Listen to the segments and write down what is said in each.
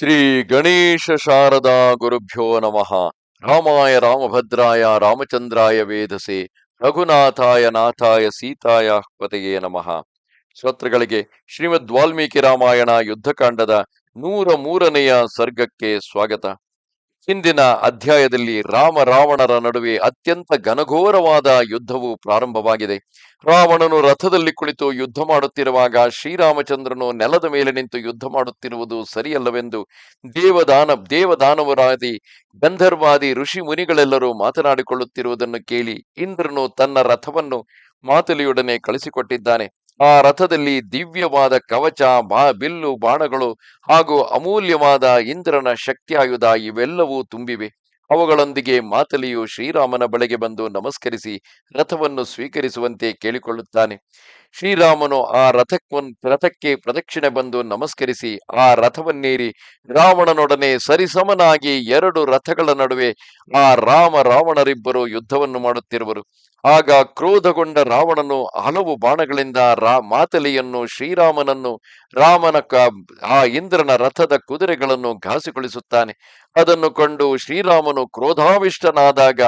ಶ್ರೀ ಗಣೇಶ ಶಾರದಾ ಗುರುಭ್ಯೋ ನಮಃ. ರಾಮಾಯ ರಾಮಭದ್ರಾಯ ರಾಮಚಂದ್ರಾಯ ವೇದಸೆ ರಘುನಾಥಾಯ ನಾಥಾಯ ಸೀತಾಯ ಪತೆಯೇ ನಮಃ. ಶ್ರೋತೃಗಳಿಗೆ ಶ್ರೀಮದ್ ವಾಲ್ಮೀಕಿ ರಾಮಾಯಣ ಯುದ್ಧಕಾಂಡದ ನೂರ ಮೂರನೆಯ ಸರ್ಗಕ್ಕೆ ಸ್ವಾಗತ. ಹಿಂದಿನ ಅಧ್ಯಾಯದಲ್ಲಿ ರಾಮ ರಾವಣರ ನಡುವೆ ಅತ್ಯಂತ ಘನಘೋರವಾದ ಯುದ್ಧವು ಪ್ರಾರಂಭವಾಗಿದೆ. ರಾವಣನು ರಥದಲ್ಲಿ ಕುಳಿತು ಯುದ್ಧ ಮಾಡುತ್ತಿರುವಾಗ ಶ್ರೀರಾಮಚಂದ್ರನು ನೆಲದ ಮೇಲೆ ನಿಂತು ಯುದ್ಧ ಮಾಡುತ್ತಿರುವುದು ಸರಿಯಲ್ಲವೆಂದು ದೇವದಾನ, ದೇವದಾನವರಾದಿ, ಗಂಧರ್ವಾದಿ, ಋಷಿ ಮುನಿಗಳೆಲ್ಲರೂ ಮಾತನಾಡಿಕೊಳ್ಳುತ್ತಿರುವುದನ್ನು ಕೇಳಿ ಇಂದ್ರನು ತನ್ನ ರಥವನ್ನು ಮಾತಲಿಯೊಡನೆ ಕಳಿಸಿಕೊಟ್ಟಿದ್ದಾನೆ. ಆ ರಥದಲ್ಲಿ ದಿವ್ಯವಾದ ಕವಚ ಬಾ ಬಿಲ್ಲು, ಬಾಣಗಳು ಹಾಗೂ ಅಮೂಲ್ಯವಾದ ಇಂದ್ರನ ಶಕ್ತಿಯಾಯುಧ ಇವೆಲ್ಲವೂ ತುಂಬಿವೆ. ಅವುಗಳೊಂದಿಗೆ ಮಾತಲಿಯು ಶ್ರೀರಾಮನ ಬಳಿಗೆ ಬಂದು ನಮಸ್ಕರಿಸಿ ರಥವನ್ನು ಸ್ವೀಕರಿಸುವಂತೆ ಕೇಳಿಕೊಳ್ಳುತ್ತಾನೆ. ಶ್ರೀರಾಮನು ಆ ರಥಕ್ವನ್ ರಥಕ್ಕೆ ಪ್ರದಕ್ಷಿಣೆ ಬಂದು ನಮಸ್ಕರಿಸಿ ಆ ರಥವನ್ನೇರಿ ರಾವಣನೊಡನೆ ಸರಿಸಮನಾಗಿ ಎರಡು ರಥಗಳ ನಡುವೆ ಆ ರಾಮ ರಾವಣರಿಬ್ಬರು ಯುದ್ಧವನ್ನು ಮಾಡುತ್ತಿರುವರು. ಆಗ ಕ್ರೋಧಗೊಂಡ ರಾವಣನು ಹಲವು ಬಾಣಗಳಿಂದ ರಾ ಮಾತಲಿಯನ್ನು, ಶ್ರೀರಾಮನನ್ನು, ರಾಮನ ಆ ಇಂದ್ರನ ರಥದ ಕುದುರೆಗಳನ್ನು ಘಾಸಿಗೊಳಿಸುತ್ತಾನೆ. ಅದನ್ನು ಕಂಡು ಶ್ರೀರಾಮನು ಕ್ರೋಧಾವಿಷ್ಟನಾದಾಗ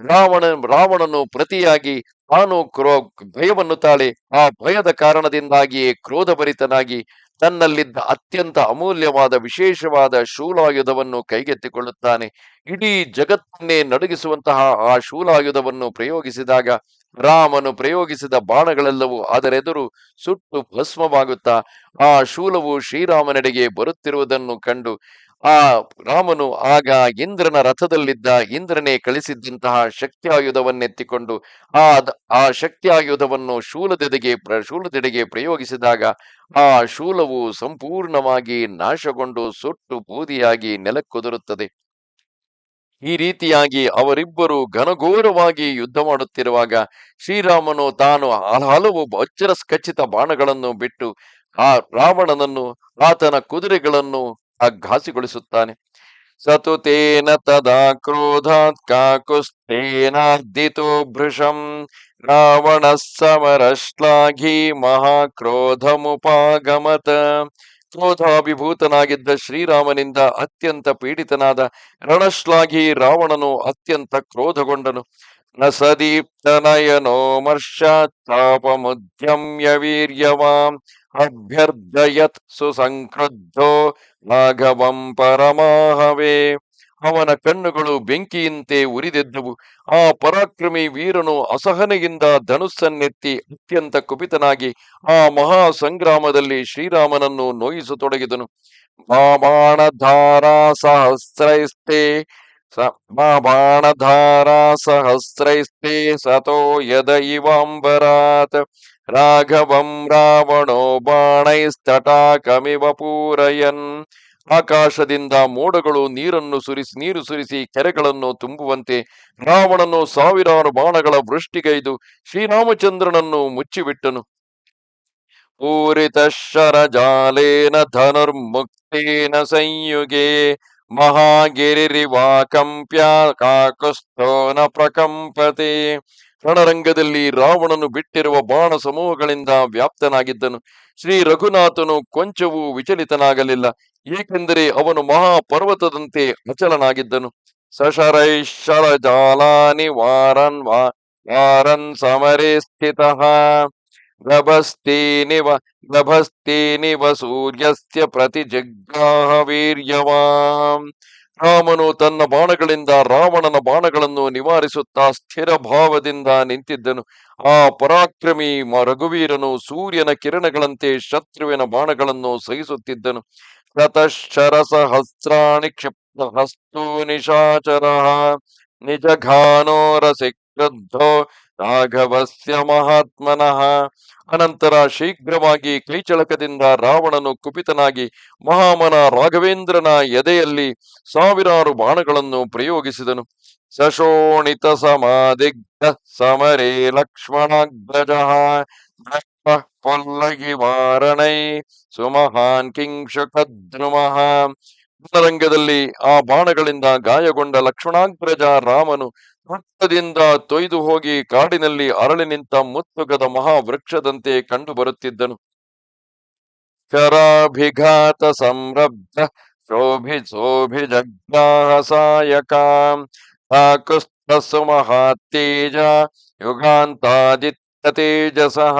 ರಾವಣ, ರಾವಣನು ಪ್ರತಿಯಾಗಿ ತಾನು ಕ್ರೋ, ಭಯವನ್ನು ತಾಳೆ ಆ ಭಯದ ಕಾರಣದಿಂದಾಗಿಯೇ ಕ್ರೋಧಭರಿತನಾಗಿ ತನ್ನಲ್ಲಿದ್ದ ಅತ್ಯಂತ ಅಮೂಲ್ಯವಾದ ವಿಶೇಷವಾದ ಶೂಲಾಯುಧವನ್ನು ಕೈಗೆತ್ತಿಕೊಳ್ಳುತ್ತಾನೆ. ಇಡೀ ಜಗತ್ತನ್ನೇ ನಡುಗಿಸುವಂತಹ ಆ ಶೂಲಾಯುಧವನ್ನು ಪ್ರಯೋಗಿಸಿದಾಗ, ರಾಮನು ಪ್ರಯೋಗಿಸಿದ ಬಾಣಗಳೆಲ್ಲವೂ ಅದರೆದುರು ಸುಟ್ಟು ಭಸ್ಮವಾಗುತ್ತಾ, ಆ ಶೂಲವು ಶ್ರೀರಾಮನೆಡೆಗೆ ಬರುತ್ತಿರುವುದನ್ನು ಕಂಡು ಆ ರಾಮನು ಆಗ ಇಂದ್ರನ ರಥದಲ್ಲಿದ್ದ ಇಂದ್ರನೇ ಕಳಿಸಿದ್ದಂತಹ ಶಕ್ತಿಯಾಯುಧವನ್ನೆತ್ತಿಕೊಂಡು ಆ ಆ ಶಕ್ತಿಯಾಯುಧವನ್ನು ಶೂಲದೆಡೆಗೆ ಪ್ರ, ಶೂಲದೆಡೆಗೆ ಪ್ರಯೋಗಿಸಿದಾಗ ಆ ಶೂಲವು ಸಂಪೂರ್ಣವಾಗಿ ನಾಶಗೊಂಡು ಸುಟ್ಟು ಬೂದಿಯಾಗಿ ನೆಲಕ್ಕುದುರುತ್ತದೆ. ಈ ರೀತಿಯಾಗಿ ಅವರಿಬ್ಬರು ಘನಘೋರವಾಗಿ ಯುದ್ಧ ಮಾಡುತ್ತಿರುವಾಗ ಶ್ರೀರಾಮನು ತಾನು ಹಲವು ಖಚಿತ ಬಾಣಗಳನ್ನು ಬಿಟ್ಟು ಆ ರಾವಣನನ್ನು, ಆತನ ಕುದುರೆಗಳನ್ನು ಘಾಸಿಗೊಳಿಸುತ್ತಾನೆ ಸತು ತೇನ ತದಾ ಕ್ರೋಧಾತ್ ಕಾಕುಸ್ತೇನಾದಿತೋ ಭೃಶಂ ರಾವಣ ಸಮರಶ್ಲಾಘಿ ಮಹಾಕ್ರೋಧಮುಪಾಗಮತ. ಕ್ರೋಧಾಭಿಭೂತನಾಗಿದ್ದ ಶ್ರೀರಾಮನಿಂದ ಅತ್ಯಂತ ಪೀಡಿತನಾದ ರಣಶ್ಲಾಘಿ ರಾವಣನು ಅತ್ಯಂತ ಕ್ರೋಧಗೊಂಡನು. ನ ಸದೀಪ್ತನಯನೋ ಮರ್ಷಾತ್ತಾಪಮುದ್ಯಮ್ಯ ವೀರ್ಯವಾಂ ಅಭ್ಯರ್ಧಯತ್ ಸುಸಂಕ್ರುದ್ಧೋ ರಾಘವಂ ಪರಮಾಹವೇ. ಅವನ ಕಣ್ಣುಗಳು ಬೆಂಕಿಯಂತೆ ಉರಿದೆದ್ದವು. ಆ ಪರಾಕ್ರಮಿ ವೀರನು ಅಸಹನೆಯಿಂದ ಧನುಸ್ಸನ್ನೆತ್ತಿ ಅತ್ಯಂತ ಕುಪಿತನಾಗಿ ಆ ಮಹಾ ಸಂಗ್ರಾಮದಲ್ಲಿ ಶ್ರೀರಾಮನನ್ನು ನೋಯಿಸತೊಡಗಿದನು. ಬಾಣಧಾರಾ ಸಹಸ್ರೈಸ್ತೆ ಬಾಣಧಾರಾ ಸಹಸ್ರೈಸ್ತೆ ಸತೋ ಯದ ಇವಾಂಬರಾತ್ ರಾಘವಂ ರಾವಣೋ ಬಾಣೈಸ್ತಟಾಕಮಿವ ಪೂರಯನ್ ಆಕಾಶದಿಂದ ಮೋಡಗಳು ನೀರನ್ನು ಸುರಿಸಿ, ನೀರು ಸುರಿಸಿ ಕೆರೆಗಳನ್ನು ತುಂಬುವಂತೆ ರಾವಣನು ಸಾವಿರಾರು ಬಾಣಗಳ ವೃಷ್ಟಿಗೈದು ಶ್ರೀರಾಮಚಂದ್ರನನ್ನು ಮುಚ್ಚಿಬಿಟ್ಟನು. ಪೂರಿತ ಶರಜಾಲೇನ ಧನುರ್ಮುಕ್ತೇನ ಸಂಯುಗೆ ಮಹಾಗಿರಿರಿವಾ ಕಂಪ್ಯ ಕಾಕುಸ್ಥೋನ ಪ್ರಕಂಪತೆ ರಣರಂಗದಲ್ಲಿ ರಾವಣನು ಬಿಟ್ಟಿರುವ ಬಾಣ ಸಮೂಹಗಳಿಂದ ವ್ಯಾಪ್ತನಾಗಿದ್ದನು. ಶ್ರೀ ರಘುನಾಥನು ಕೊಂಚವೂ ವಿಚಲಿತನಾಗಲಿಲ್ಲ, ಏಕೆಂದರೆ ಅವನು ಮಹಾಪರ್ವತದಂತೆ ಅಚಲನಾಗಿದ್ದನು. ಸಶರೈಶರ ಜಾಲಾನಿ ವಾರನ್ ವಾರನ್ ಸಮರೇ ಸ್ಥಿತ. ಗಭಸ್ತೀನಿವ ಗಭಸ್ತೀನಿವ ಸೂರ್ಯಸ್ಯ ಪ್ರತಿ ಜಗ್ಗಾಹ ವೀರ್ಯವಾಂ. ರಾಮನು ತನ್ನ ಬಾಣಗಳಿಂದ ರಾವಣನ ಬಾಣಗಳನ್ನು ನಿವಾರಿಸುತ್ತಾ ಸ್ಥಿರ ಭಾವದಿಂದ ನಿಂತಿದ್ದನು. ಆ ಪರಾಕ್ರಮಿ ರಘುವೀರನು ಸೂರ್ಯನ ಕಿರಣಗಳಂತೆ ಶತ್ರುವಿನ ಬಾಣಗಳನ್ನು ಸಹಿಸುತ್ತಿದ್ದನು. ಶತಶರಸಹಸ್ರಾಣಿ ಕ್ಷಿಪ್ತ ಹಸ್ತು ನಿಶಾಚರ ನಿಜ ಘಾನೋರಸಿ ಕ್ರುದ್ಧೋ ರಾಘವಸ್ಯ ಮಹಾತ್ಮನಃ. ಅನಂತರ ಶೀಘ್ರವಾಗಿ ಕೈಚಳಕದಿಂದ ರಾವಣನು ಕುಪಿತನಾಗಿ ಮಹಾಮನ ರಾಘವೇಂದ್ರನ ಎದೆಯಲ್ಲಿ ಸಾವಿರಾರು ಬಾಣಗಳನ್ನು ಪ್ರಯೋಗಿಸಿದನು. ಸಶೋಣಿತ ಸಮಾದಿಗ್ಧ ಸಮರೇ ಲಕ್ಷ್ಮಣಾಗ್ರಜ. ಪೊಲ್ಲಗಿ ವಾರಣೈ ಸುಮಹಾನ್ ಕಿಂಕ್ಷುಕದ್ರುಮಃ ರಂಗದಲ್ಲಿ ಆ ಬಾಣಗಳಿಂದ ಗಾಯಗೊಂಡ ಲಕ್ಷ್ಮಣಾಗ್ರಜ ರಾಮನು ರಕ್ತದಿಂದ ತೊಯ್ದು ಹೋಗಿ ಕಾಡಿನಲ್ಲಿ ಅರಳಿ ನಿಂತ ಮುತ್ತುಗದ ಮಹಾವೃಕ್ಷದಂತೆ ಕಂಡು ಬರುತ್ತಿದ್ದನು. ಕರಾಭಿಘಾತ ಸಂರಬ್ಧ ಶೋಭಿ ಶೋಭಿ ಜಗ್ಸಾಯಕ ಕಾಕುಸ್ಥಸ್ಸು ಮಹಾತ್ತೇಜ ಯುಗಾಂತಾದಿತ್ಯ ತೇಜಸಃ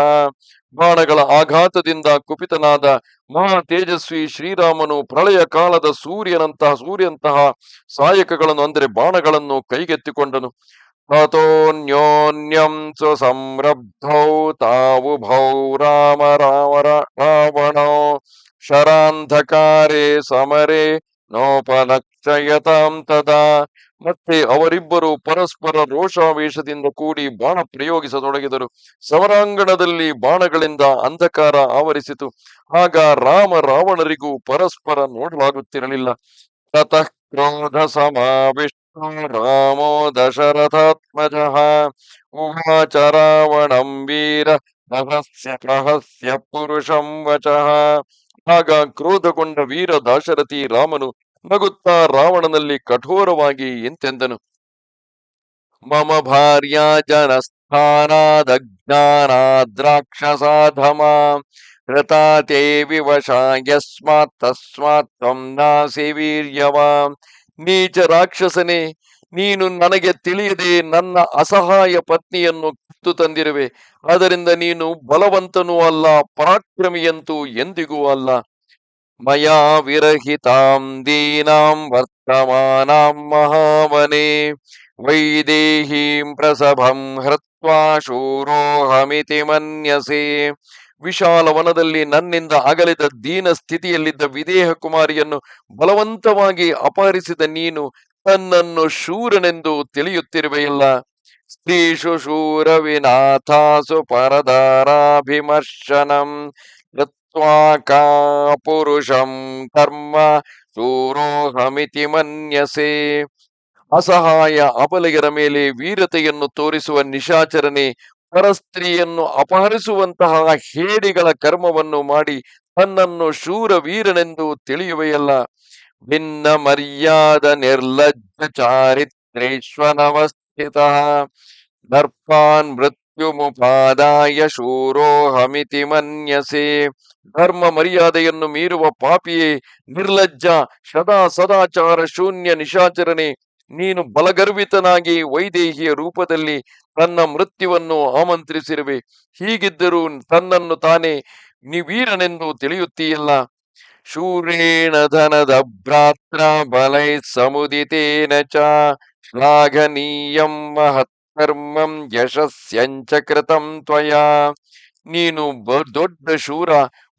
ಬಾಣಗಳ ಆಘಾತದಿಂದ ಕುಪಿತನಾದ ಮಹಾ ತೇಜಸ್ವಿ ಶ್ರೀರಾಮನು ಪ್ರಳಯ ಕಾಲದ ಸೂರ್ಯನಂತಹ ಸೂರ್ಯಂತಹ ಸಾಯಕಗಳನ್ನು ಅಂದರೆ ಬಾಣಗಳನ್ನು ಕೈಗೆತ್ತಿಕೊಂಡನು. ತಥೋನ್ಯೋನ್ಯಂ ಸುಸಂರಬ್ಧೌ ತಾವುಭೌ ರಾಮ ರಾಮ, ರ- ರಾವಣೋ ಶರಾಂಧಕಾರೇ ಸಮರೆ ನೋಪಲಕ್ಷಯತಾಂ ತದಾ ಮತ್ತೆ ಅವರಿಬ್ಬರು ಪರಸ್ಪರ ರೋಷಾವೇಶದಿಂದ ಕೂಡಿ ಬಾಣ ಪ್ರಯೋಗಿಸತೊಡಗಿದರು. ಸವರಾಂಗಣದಲ್ಲಿ ಬಾಣಗಳಿಂದ ಅಂಧಕಾರ ಆವರಿಸಿತು. ಆಗ ರಾಮ ರಾವಣರಿಗೂ ಪರಸ್ಪರ ನೋಡಲಾಗುತ್ತಿರಲಿಲ್ಲ. ತತಃ ಕ್ರೋಧ ಸಮಾವಿಷ್ಟೋ ರಾಮೋ ದಶರಥಾತ್ಮಜ. ಉವಾಚ ರಾವಣಂ ವೀರ ರಹಸ್ಯ ರಹಸ್ಯ ಪುರುಷಂ ವಚಃ. ಆಗ ಕ್ರೋಧಗೊಂಡ ವೀರ ದಾಶರಥಿ ರಾಮನು ನಗುತ್ತಾ ರಾವಣನಲ್ಲಿ ಕಠೋರವಾಗಿ ಎಂತೆಂದನು? ಮಮ ಭಾರ್ಯಾ ಜನಸ್ಥಾನಾದಜ್ಞಾನಾದ್ರಾಕ್ಷಸಾಧಮ ವಿವಶ ವಿವಶಾ ಯಸ್ಮಾತ್ ತಸ್ಮಾತ್ ತ್ವಂ ನಾಸಿ ವೀರ್ಯವ. ನೀಚ ರಾಕ್ಷಸನೇ, ನೀನು ನನಗೆ ತಿಳಿಯದೆ ನನ್ನ ಅಸಹಾಯ ಪತ್ನಿಯನ್ನು ಕಿತ್ತು ತಂದಿರುವೆ. ಅದರಿಂದ ನೀನು ಬಲವಂತನೂ ಅಲ್ಲ, ಪರಾಕ್ರಮಿಯಂತೂ ಎಂದಿಗೂ ಅಲ್ಲ. ಮಯಾ ವಿರಹಿತಾಂ ದೀನಾಂ ವರ್ತಮಾನಾಂ ಮಹಾಮನೆ ವೈದೇಹೀಂ ಪ್ರಸಭಂ ಹೃತ್ವಾ ಶೂರೋಹಮಿತಿ ಮನ್ಯಸೆ ವಿಶಾಲ ವನದಲ್ಲಿ ನನ್ನಿಂದ ಅಗಲಿದ ದೀನ ಸ್ಥಿತಿಯಲ್ಲಿದ್ದ ವಿದೇಹ ಕುಮಾರಿಯನ್ನು ಬಲವಂತವಾಗಿ ಅಪಹರಿಸಿದ ನೀನು ತನ್ನನ್ನು ಶೂರನೆಂದು ತಿಳಿಯುತ್ತಿರುವೆಯಲ್ಲ? ಸ್ತ್ರೀಷು ಶೂರ ವಿನಾಥಾಸು ಪರದಾರಾಭಿಮರ್ಶನಂ. ಪುರುಷಂ ಕರ್ಮ ಸೂರೋಹಮಿತಿ ಮನ್ಯಸೆ ಅಸಹಾಯ ಅಬಲಗರ ಮೇಲೆ ವೀರತೆಯನ್ನು ತೋರಿಸುವ ನಿಶಾಚರಣೆ, ಪರಸ್ತ್ರೀಯನ್ನು ಅಪಹರಿಸುವಂತಹ ಹೇಡಿಗಳ ಕರ್ಮವನ್ನು ಮಾಡಿ ತನ್ನನ್ನು ಶೂರ ವೀರನೆಂದು ತಿಳಿಯುವೆಯಲ್ಲ. ಭಿನ್ನ ಮರ್ಯಾದ ನಿರ್ಲಜ್ಜ ಚಾರಿತ್ರೇಶ್ವನವಸ್ಥಿತ. ದರ್ಪಾನ್ ಮೃತ್ಯುಮುಪಾದಾಯ ಶೂರೋಹಮಿತಿ ಮನ್ಯಸೆ. ಧರ್ಮ ಮರ್ಯಾದೆಯನ್ನು ಮೀರುವ ಪಾಪಿಯೇ, ನಿರ್ಲಜ್ಜ, ಸದಾ ಸದಾಚಾರ ಶೂನ್ಯ ನಿಶಾಚರಣೆ. ನೀನು ಬಲಗರ್ವಿತನಾಗಿ ವೈದೇಹಿಯ ರೂಪದಲ್ಲಿ ತನ್ನ ಮೃತ್ಯುವನ್ನು ಆಮಂತ್ರಿಸಿರುವೆ. ಹೀಗಿದ್ದರೂ ತನ್ನನ್ನು ತಾನೇ ನಿವೀರನೆಂದು ತಿಳಿಯುತ್ತೀಯಲ್ಲ. ಶೂರೇಣ ಧನದ ಭ್ರಾತ್ರ ಬಲೈ ಸಮುದಿತೇನ ಚ ಶ್ಲಾಘನೀಯಂ ಮಹತ್ಕರ್ಮಂ ಯಶಸ್ಯಂಚ ಕೃತಂ ತ್ವಯಾ ನೀನು ದೊಡ್ಡ ಶೂರ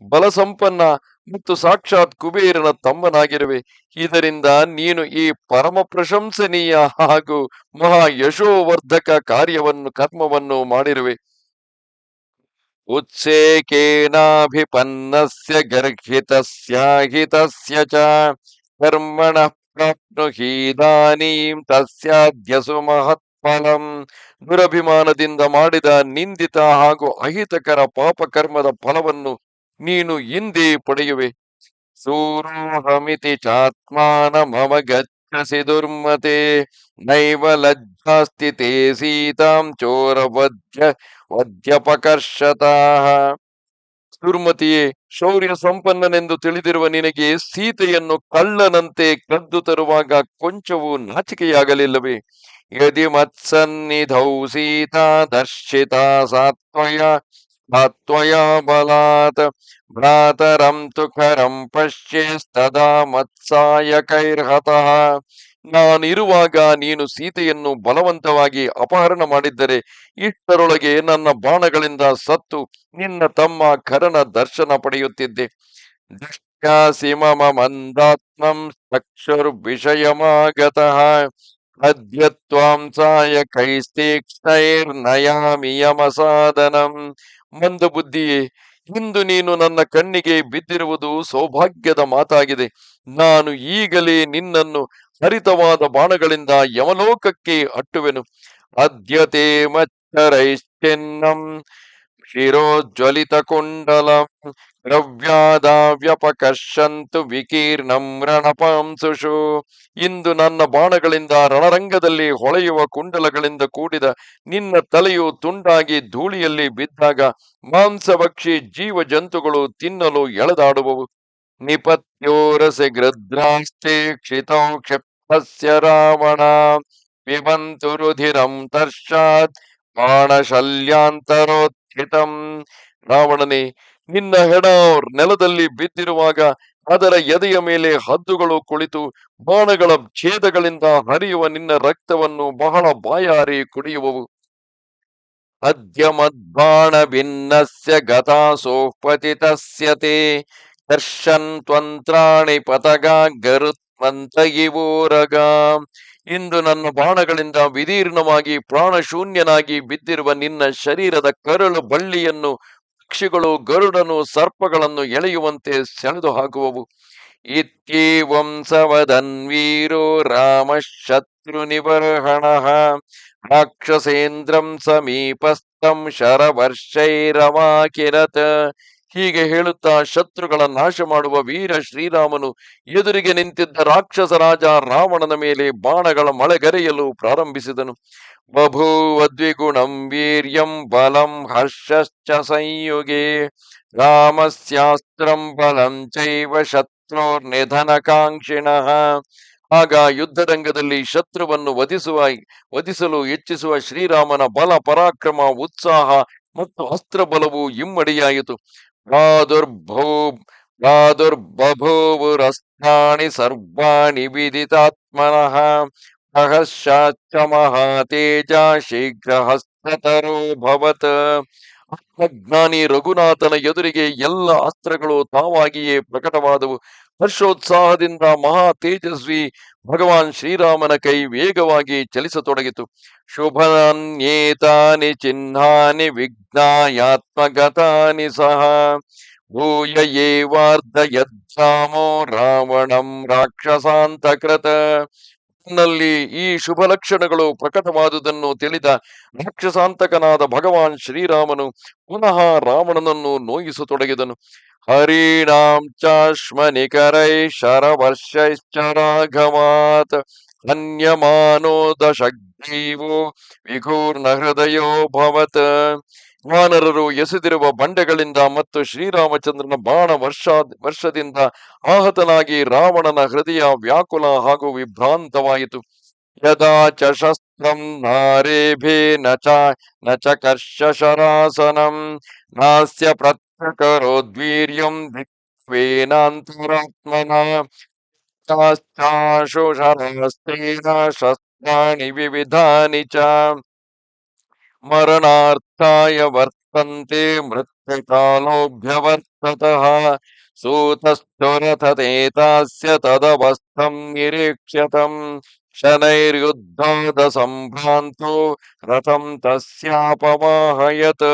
ಬಲಸಂಪನ್ನ ಮತ್ತು ಸಾಕ್ಷಾತ್ ಕುಬೇರನ ತಮ್ಮನಾಗಿರುವೆ। ಇದರಿಂದ ನೀನು ಈ ಪರಮ ಪ್ರಶಂಸನೀಯ ಹಾಗೂ ಮಹಾ ಯಶೋವರ್ಧಕ ಕಾರ್ಯವನ್ನು, ಕರ್ಮವನ್ನು ಮಾಡಿರುವೆ। ಉತ್ಸೇಕೇನಾಭಿಪನ್ನಸ್ಯ ಗರ್ಹಿತಸ್ಯಾಹಿತಸ್ಯ ಚ। ಕರ್ಮಣಃ ಪ್ರಾಪ್ನುಹೀದಾನೀಂ ತಸ್ಯಾದ್ಯಸು ಮಹತ್ಫಲಂ ದುರಭಿಮಾನದಿಂದ ಮಾಡಿದ ನಿಂದಿತ ಹಾಗೂ ಅಹಿತಕರ ಪಾಪಕರ್ಮದ ಫಲವನ್ನು ನೀನು ಹಿಂದೆ ಪಡೆಯುವೆ. ಸೂರೋಹಮಿತಿ ಚಾತ್ಮಾನ ಮಮ ಗಚ್ಚಸಿ ದುರ್ಮತೆ, ನೈವ ಲಜ್ಜಾಸ್ತಿ ತೇ ಸೀತಾಂ ಚೋರ ವಧ್ಯ ವದ್ಯಪಕರ್ಷತಃ. ದುರ್ಮತಿಯೇ ಶೌರ್ಯ ಸಂಪನ್ನನೆಂದು ತಿಳಿದಿರುವ ನಿನಗೆ ಸೀತೆಯನ್ನು ಕಳ್ಳನಂತೆ ಕದ್ದು ತರುವಾಗ ಕೊಂಚವೂ ನಾಚಿಕೆಯಾಗಲಿಲ್ಲವೇ? ಯದಿ ಮತ್ಸನ್ನಿಧೌ ಸೀತಾ ದರ್ಶಿತಾ ಸಾತ್ವಯ ಸಾತ್ವಯ ಬಲಾತ್ ಭ್ರಾತರಂ ತುಖರಂ ಪಶ್ಯೇಸ್ತದಾ ಮತ್ಸಾಯಕೈರ್ಹತಃ ನಾನಿರುವಾಗ ನೀನು ಸೀತೆಯನ್ನು ಬಲವಂತವಾಗಿ ಅಪಹರಣ ಮಾಡಿದ್ದರೆ ಇಷ್ಟರೊಳಗೆ ನನ್ನ ಬಾಣಗಳಿಂದ ಸತ್ತು ನಿನ್ನ ತಮ್ಮ ಖರನ ದರ್ಶನ ಪಡೆಯುತ್ತಿದ್ದೆ. ದೃಷ್ಟ್ಯಾಸಿ ಮಮ ಮಂದಾತ್ಮಂ ಚಕ್ಷುರ್ವಿಷಯಮಾಗತಃ. ಅದ್ಯ ತ್ವಾಂ ಸಾಯಕೈಸ್ತೀಕ್ಷ್ಣೈರ್ನಯಾಮಿ ಯಮಸಾದನಂ ಮಂದ ಬುದ್ಧಿಯೇ ಇಂದು ನೀನು ನನ್ನ ಕಣ್ಣಿಗೆ ಬಿದ್ದಿರುವುದು ಸೌಭಾಗ್ಯದ ಮಾತಾಗಿದೆ ನಾನು ಈಗಲೇ ನಿನ್ನನ್ನು ಹರಿತವಾದ ಬಾಣಗಳಿಂದ ಯಮಲೋಕಕ್ಕೆ ಅಟ್ಟುವೆನು। ಅದ್ಯತೆ ಮಚ್ಚರೈಶ್ಚಿನ್ನಂ ಕುಂಡಲಂ ದ್ರವ್ಯಾದಾವ್ಯಪಕರ್ಷಂತು ವಿಕೀರ್ಣಂ ರಣಪಾಂಸುಷು ಇಂದು ನನ್ನ ಬಾಣಗಳಿಂದ ರಣರಂಗದಲ್ಲಿ ಹೊಳೆಯುವ ಕುಂಡಲಗಳಿಂದ ಕೂಡಿದ ನಿನ್ನ ತಲೆಯು ತುಂಡಾಗಿ ಧೂಳಿಯಲ್ಲಿ ಬಿದ್ದಾಗ ಮಾಂಸಭಕ್ಷಿ ಜೀವ ಜಂತುಗಳು ತಿನ್ನಲು ಎಳೆದಾಡುವವು. ನಿಪತ್ಯೋರಸಿ ಗೃಧ್ರಾಸ್ತೆ ಕ್ಷಿತೌ ಕ್ಷಿಪ್ತಸ್ಯ ರಾವಣ ಪಿಬಂತು ರುಧಿರಂ ತರ್ಷಾತ್ ಬಾಣಶಲ್ಯಾಂತರೋತ್ಥಿತಂ ರಾವಣನೇ, ನಿನ್ನ ಹೆಣ ನೆಲದಲ್ಲಿ ಬಿದ್ದಿರುವಾಗ ಅದರ ಎದೆಯ ಮೇಲೆ ಹದ್ದುಗಳು ಕುಳಿತು ಬಾಣಗಳ ಛೇದಗಳಿಂದ ಹರಿಯುವ ನಿನ್ನ ರಕ್ತವನ್ನು ಬಹಳ ಬಾಯಾರಿ ಕುಡಿಯುವವು. ಅದ್ಯ ಮದ್ಬಾಣ ಭಿನ್ನಸ್ಯ ಗತಾಸೋಃ ಪತಿತಸ್ಯ ತೇ ದರ್ಶನ್ ತ್ವಂತ್ರಾಣಿ ಪತಗ ಗರುತ್ವಂತ ಇವೋರಗ ಇಂದು ನನ್ನ ಬಾಣಗಳಿಂದ ವಿದೀರ್ಣವಾಗಿ ಪ್ರಾಣಶೂನ್ಯನಾಗಿ ಬಿದ್ದಿರುವ ನಿನ್ನ ಶರೀರದ ಕರಳು ಬಳ್ಳಿಯನ್ನು, ಪಕ್ಷಿಗಳು, ಗರುಡನು, ಸರ್ಪಗಳನ್ನು ಎಳೆಯುವಂತೆ ಸೆಳೆದು ಹಾಕುವವು. ಇತ್ಯೇವಂ ಸವದನ್ ವೀರೋ ರಾಮ ಶತ್ರು ನಿಬರ್ಹಣ ರಾಕ್ಷಸೇಂದ್ರಂ ಸಮೀಪಸ್ಥಂ ಶರವರ್ಷೈರವಾಕಿರತ್ ಹೀಗೆ ಹೇಳುತ್ತಾ ಶತ್ರುಗಳ ನಾಶ ಮಾಡುವ ವೀರ ಶ್ರೀರಾಮನು ಎದುರಿಗೆ ನಿಂತಿದ್ದ ರಾಕ್ಷಸ ರಾಜ ರಾವಣನ ಮೇಲೆ ಬಾಣಗಳ ಮಳೆಗರೆಯಲು ಪ್ರಾರಂಭಿಸಿದನು. ಬಭೂವ ದ್ವಿಗುಣಂ ವೀರ್ಯಂ ಬಲಂ ಹರ್ಷಶ್ಚ ಸಂಯುಗೆ. ರಾಮಸ್ಯಾಸ್ತ್ರಂ ಬಲಂ ಚೈವ ಶತ್ರುರ್ನಿಧನಕಾಂಕ್ಷಿಣಃ. ಆಗ ಯುದ್ಧರಂಗದಲ್ಲಿ ಶತ್ರುವನ್ನು ವಧಿಸುವ, ವಧಿಸಲು ಹೆಚ್ಚಿಸುವ ಶ್ರೀರಾಮನ ಬಲ ಪರಾಕ್ರಮ, ಉತ್ಸಾಹ ಮತ್ತು ಅಸ್ತ್ರ ಬಲವು ಇಮ್ಮಡಿಯಾಯಿತು. ವಿದಿತಾತ್ಮನಃ ಸಹಸ್ರಾಚ್ಚ ಮಹಾತೇಜ ಶೀಘ್ರ ಹಸ್ತತರೋ ಭವತ್ ಆತ್ಮಜ್ಞಾನಿ ರಘುನಾಥನ ಎದುರಿಗೆ ಎಲ್ಲ ಅಸ್ತ್ರಗಳು ತಾವಾಗಿಯೇ ಪ್ರಕಟವಾದವು. ಹರ್ಷೋತ್ಸಾಹದಿಂದ ಮಹಾ ತೇಜಸ್ವಿ ಭಗವಾನ್ ಶ್ರೀರಾಮನ ಕೈ ವೇಗವಾಗಿ ಚಲಿಸತೊಡಗಿತು. ಶುಭನ್ಯೇತಾನಿ ಚಿಹ್ನಾನಿ ವಿಘ್ನಾಯಾತ್ಮಗತಾನಿ ಸಹ. ಭೂಯ ಏವಾರ್ಧಯದ್ರಾಮೋ ರಾವಣಂ ರಾಕ್ಷಸಾಂತಕೃತ. ನಲ್ಲಿ ಈ ಶುಭ ಲಕ್ಷಣಗಳು ಪ್ರಕಟವಾದುದನ್ನು ತಿಳಿದ ರಾಕ್ಷಸಾಂತಕನಾದ ಭಗವಾನ್ ಶ್ರೀರಾಮನು ಪುನಃ ರಾವಣನನ್ನು ನೋಯಿಸತೊಡಗಿದನು. ಹರಿಣಾಂ ಚಾಶ್ಮನಿಕರೈ ಶರವರ್ಷೈಶ್ಚ ರಾಘವಾತ್. ಅನ್ಯಮಾನೋ ದಶಗ್ರೀವೋ ವಿಘೂರ್ಣ ಹೃದಯೋ ಭವತ್. ವಾನರರು ಎಸೆದಿರುವ ಬಂಡೆಗಳಿಂದ ಮತ್ತು ಶ್ರೀರಾಮಚಂದ್ರನ ಬಾಣ ವರ್ಷ, ವರ್ಷದಿಂದ ಆಹತನಾಗಿ ರಾವಣನ ಹೃದಯ ವ್ಯಾಕುಲ ಹಾಗೂ ವಿಭ್ರಾಂತವಾಯಿತು. ಯದಾ ಚ ಶಸ್ತ್ರಂ ನಾರೇಭೇ ನಚ ಚ, ನ ಚ ನಾಸ್ಯ ಪ್ರತ್ಯಕರೋದ್ವೀರ್ಯಂ ದಿಕ್ವೇನಾಂತರಾತ್ಮನ ಶಸ್ತ್ರಾಣಿ ವಿವಿಧಾನಿ ಚ. ವರ್ತಂತೆ ಮೃತ್ಯುಕಾಲೋಭ್ಯವರ್ತತಃ ಸೂತಸ್ಥುರಥತೇತಾಸ್ಯ ತದವಸ್ಥಂ ನಿರೀಕ್ಷ್ಯತಂ ಶನೈರ್ಯುದ್ಧಾದ ಸಂಭ್ರಾಂತೋ ರಥಂ ತಸ್ಯಾಪವಾಹಯತ್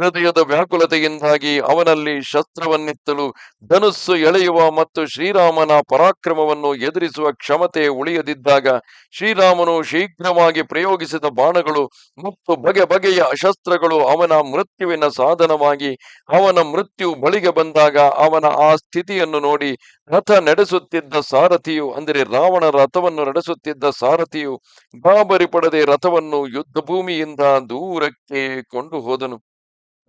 ಹೃದಯದ ವ್ಯಾಕುಲತೆಯಿಂದಾಗಿ ಅವನಲ್ಲಿ ಶಸ್ತ್ರವನ್ನೆತ್ತಲು ಧನುಸ್ಸು ಎಳೆಯುವ ಮತ್ತು ಶ್ರೀರಾಮನ ಪರಾಕ್ರಮವನ್ನು ಎದುರಿಸುವ ಕ್ಷಮತೆ ಉಳಿಯದಿದ್ದಾಗ ಶ್ರೀರಾಮನು ಶೀಘ್ರವಾಗಿ ಪ್ರಯೋಗಿಸಿದ ಬಾಣಗಳು ಮತ್ತು ಬಗೆ ಬಗೆಯ ಅಶಸ್ತ್ರಗಳು ಅವನ ಮೃತ್ಯುವಿನ ಸಾಧನವಾಗಿ ಅವನ ಮೃತ್ಯು ಬಳಿಗೆ ಬಂದಾಗ ಅವನ ಆ ಸ್ಥಿತಿಯನ್ನು ನೋಡಿ ರಥ ನಡೆಸುತ್ತಿದ್ದ ಸಾರಥಿಯು, ಅಂದರೆ ರಾವಣ ರಥವನ್ನು ನಡೆಸುತ್ತಿದ್ದ ಸಾರಥಿಯು ಬಾಬರಿ ಪಡದೆ ರಥವನ್ನು ಯುದ್ಧ ಭೂಮಿಯಿಂದ ದೂರಕ್ಕೆ ಕೊಂಡು ಹೋದನು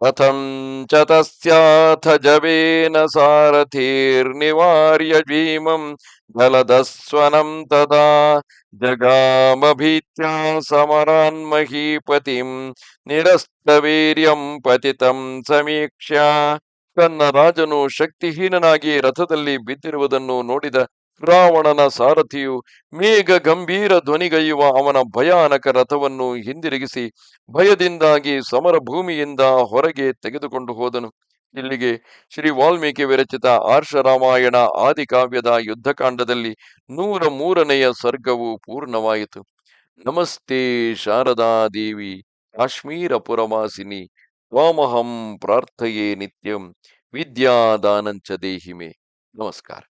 ಚ ತಸ್ಯಾಥ ಜವೇನ ಸಾರಥಿರ್ನಿವಾರ್ಯ ಭೀಮಂ ಜಲದಸ್ವನಂ ತದಾ ಜಗಾಮಭೀತ್ಯ ಸಮರಾನ್ ಮಹೀಪತಿಂ ನಿರಸ್ತವೀರ್ಯಂ ಪತಿತಂ ಸಮೀಕ್ಷ್ಯ ತನ್ನ ರಾಜನು ಶಕ್ತಿಹೀನನಾಗಿ ರಥದಲ್ಲಿ ಬಿದ್ದಿರುವುದನ್ನು ನೋಡಿದ ರಾವಣನ ಸಾರಥಿಯು ಮೇಘ ಗಂಭೀರ ಧ್ವನಿಗೈಯುವ ಅವನ ಭಯಾನಕ ರಥವನ್ನು ಹಿಂದಿರುಗಿಸಿ ಭಯದಿಂದಾಗಿ ಸಮರ ಭೂಮಿಯಿಂದ ಹೊರಗೆ ತೆಗೆದುಕೊಂಡು ಹೋದನು. ಇಲ್ಲಿಗೆ ಶ್ರೀ ವಾಲ್ಮೀಕಿ ವಿರಚಿತ ಆರ್ಷ ರಾಮಾಯಣ ಆದಿಕಾವ್ಯದ ಯುದ್ಧಕಾಂಡದಲ್ಲಿ ನೂರ ಮೂರನೆಯ ಸರ್ಗವು ಪೂರ್ಣವಾಯಿತು. ನಮಸ್ತೆ ಶಾರದಾ ದೇವಿ ಕಾಶ್ಮೀರ ಪುರವಾಸಿನಿ ವಾಮಹಂ ಪ್ರಾರ್ಥಯೇ ನಿತ್ಯಂ, ವಿದ್ಯಾದಾನಂಚ ದೇಹಿಮೆ. ನಮಸ್ಕಾರ.